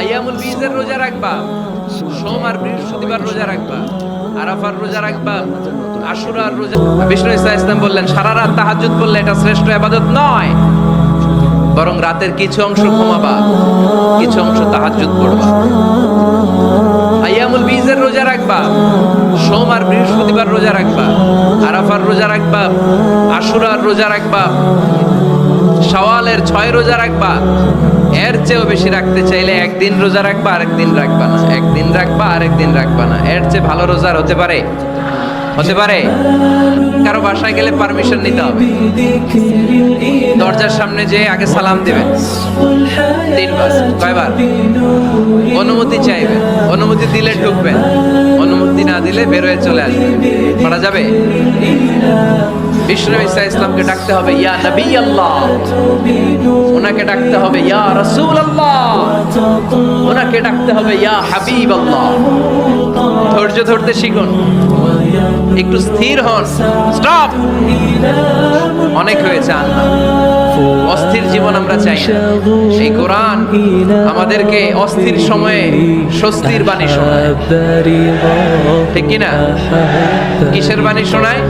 আইয়ামুল বীজের রোজা রাখবা সোম আর বৃহস্পতিবার রোজা রাখবা, আরাফার রোজা রাখবা, আশুরার রোজা বিষ্ণু ইসা ইসলাম বললেন, সারা রাত তাহাজ্জুদ করলে এটা শ্রেষ্ঠ আবাদত নয়, বরং রাতের কিছু অংশ ঘুমাবা, কিছু অংশ তাহাজ্জুদ পড়বা। আইয়ামুল বীজের রোজা রাখবা সোম আর বৃহস্পতিবার রোজা রাখবা, আরাফার রোজা রাখবা, আশুরার রোজা রাখবা সওয়ালের ছয় রোজা রাখবা এর চেয়েও বেশি রাখতে চাইলে একদিন রোজা রাখবা, আরেকদিন রাখবা না। একদিন রাখবা, আরেকদিন রাখবা না। এর চেয়ে ভালো রোজার হতে পারে? হতে পারে? কারও বাসায় গেলে পারমিশন নিতে হবে। দরজার সামনে যে আগে সালাম দিবেন। তিনবার, কয়বার? অনুমতি চাইবেন। অনুমতি দিলে ঢুকবেন। অনুমতি না দিলে বের হয়ে চলে আসবে। করা যাবে? বিষ্ণু ইসা ইসলামকে ডাকতে হবে, ইয়া নবী আল্লাহ। ওনাকে ডাকতে হবে, ইয়া রসুল আল্লাহ। ওনাকে ডাকতে হবে, ইয়া হাবিব আল্লাহ। ধৈর্য ধরতে শিখুন। একটু স্থির হন। স্টপ! অনেক হয়েছে আল্লাহ। অস্থির জীবন আমরা চাই এই কোরআন আমাদেরকে অস্থির সময়ে স্বস্তির বাণী শোনায়। ঠিক কি না? কিসের বাণী শোনায়?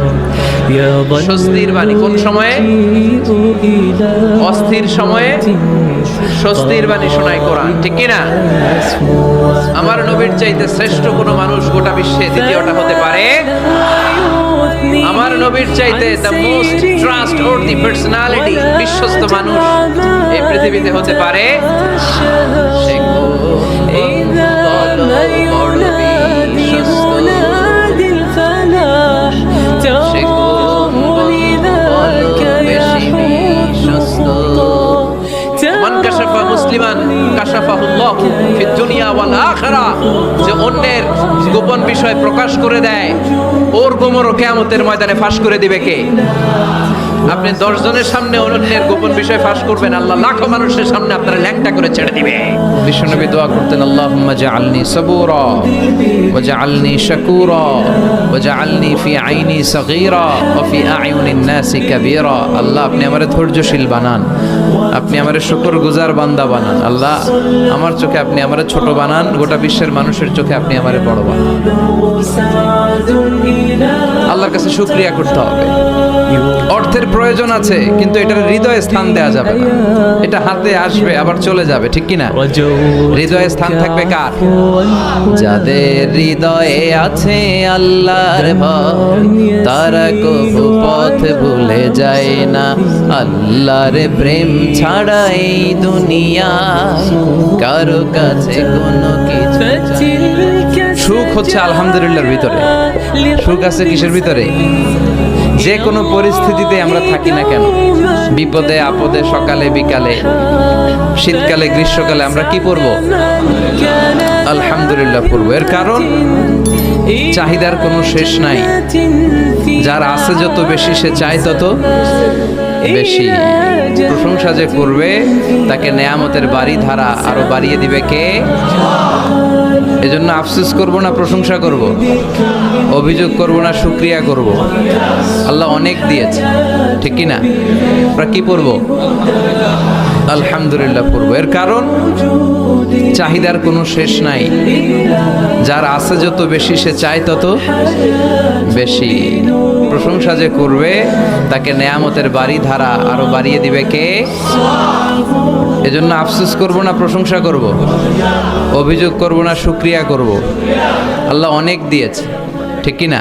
স্বস্তির বাণী। কোন সময়ে? অস্থির সময়ে স্বস্তির বাণী শোনায় কোরআন। ঠিক কি না? আমার নবীর চাইতে শ্রেষ্ঠ কোনো মানুষ গোটা বিশ্বে দ্বিতীয়টা হতে পারে আমার নবীর চাইতে the most trust the personality বিশ্বস্ত মানুষ এই পৃথিবীতে হতে পারে মান মুসলিমান কাশাফাহুল্লাহ ফিদ দুনিয়া ওয়াল আখিরা, যে অন্যের গোপন বিষয় প্রকাশ করে দেয়। ওর গোমর কিয়ামতের ময়দানে ফাঁস করে দিবে কে? আপনি দশ জনের সামনে অন্যের গোপন বিষয় ফাঁস করবেন, আল্লাহ লাখো মানুষের সামনে আপনারা ল্যাংটা করে ছেড়ে দিবে। বিশ্বনবী দোয়া করতেন, আল্লাহুম্মা জাআলনি সাবুরা ওয়া জাআলনি শাকুরা ওয়া জাআলনি ফি আইনি সাগীরা ওয়া ফি আয়ুনিন নাসি কাবীরা। আল্লাহ, আপনি আমারে ধৈর্যশীল বানান। আপনি আমার শুকর গুজার বান্দা বানান। আল্লাহ, আমার চোখে আপনি আমার ছোট বানান, গোটা বিশ্বের মানুষের চোখে আপনি আমার বড় বানান। আল্লাহর কাছে শুক্রিয়া করতে হবে। অর্থের প্রয়োজন আছে কিন্তু এটার হৃদয়ে স্থান দেওয়া যাবে না। এটা হাতে আসবে আবার চলে যাবে ঠিক কি না হৃদয়ে স্থান থাকবে কার? যাদের হৃদয়ে আছে আল্লাহর ভয় তারা কবু পথ ভুলে যায় না। আল্লাহর প্রেম ছাড়া এই দুনিয়া কারও কাছে কোনো কিছু সুখ হচ্ছে আলহামদুলিল্লাহর ভিতরে। সুখ আছে কিসের ভিতরে? যে কোনো পরিস্থিতিতে আমরা থাকি না কেন? বিপদে, আপদে, সকালে, বিকালে, শীতকালে, গ্রীষ্মকালে আমরা কি পরব? আলহামদুলিল্লাহ পরব। এর কারণ, চাহিদার কোনো শেষ নাই। যার আছে যত বেশি, সে চায় তত বেশি। প্রশংসা যে করবে তাকে নেয়ামতের বাড়ি ধারা আরও বাড়িয়ে দিবে কে? এজন্য আফসোস করব না প্রশংসা করব। অভিযোগ করব না শুক্রিয়া করব। আল্লাহ অনেক দিয়েছে ঠিক কি না? আমরা কি পড়ব? আলহামদুলিল্লাহ পড়ব। এর কারণ? চাহিদার কোনো শেষ নাই। যার আছে যত বেশি সে চায় তত বেশি। প্রশংসা যে করবে, তাকে নেয়ামতের বাড়ি ধারা আরও বাড়িয়ে দিবে কে? এজন্য আফসোস করব না, প্রশংসা করব। অভিযোগ করব না, শুক্রিয়া করব। আল্লাহ অনেক দিয়েছে, ঠিক কি না?